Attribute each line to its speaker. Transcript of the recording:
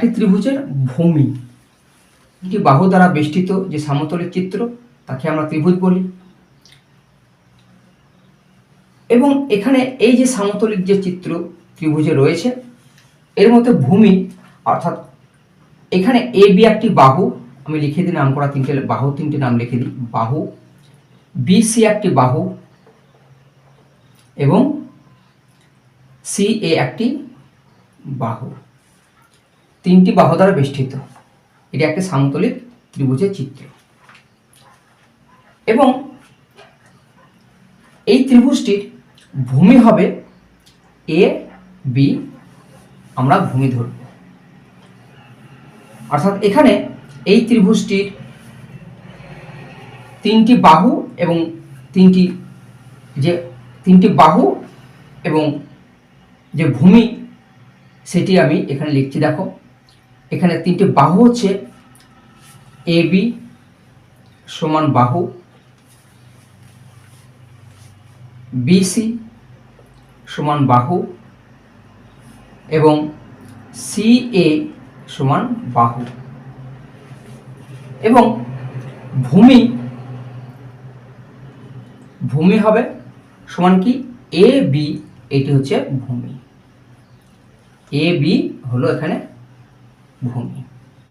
Speaker 1: একটি ত্রিভুজের ভূমি। একটি বাহু দ্বারা বেষ্টিত যে সমতলের চিত্র, তাকে আমরা ত্রিভুজ বলি। এবং এখানে এই যে সমতলিক যে চিত্র ত্রিভুজে রয়েছে, এর মধ্যে ভূমি, অর্থাৎ এখানে এ বি একটি বাহু, আমি লিখে দিই নাম করা তিনটে, বাহু তিনটে নাম লিখে দিই। বাহু, বি সি একটি বাহু, এবং সি এ একটি বাহু। তিনটি বাহু দ্বারা বেষ্টিত। এটি একটি সমতলিক ত্রিভুজের চিত্র। এবং এই ত্রিভুজটির ভূমি হবে এ বি আমরা ভূমি ধরব। অর্থাৎ এখানে এই ত্রিভুজটির তিনটি বাহু এবং তিনটি যে তিনটি বাহু এবং যে ভূমি, সেটি আমি এখানে লিখছি, দেখো। এখানে তিনটি বাহু হচ্ছে এ বি সমান বাহু বিসি সমান বাহু এবং সি এ সমান বাহু। এবং ভূমি ভূমি হবে সমান কি? এ বি এটি হচ্ছে ভূমি। এ বি হলো এখানে 不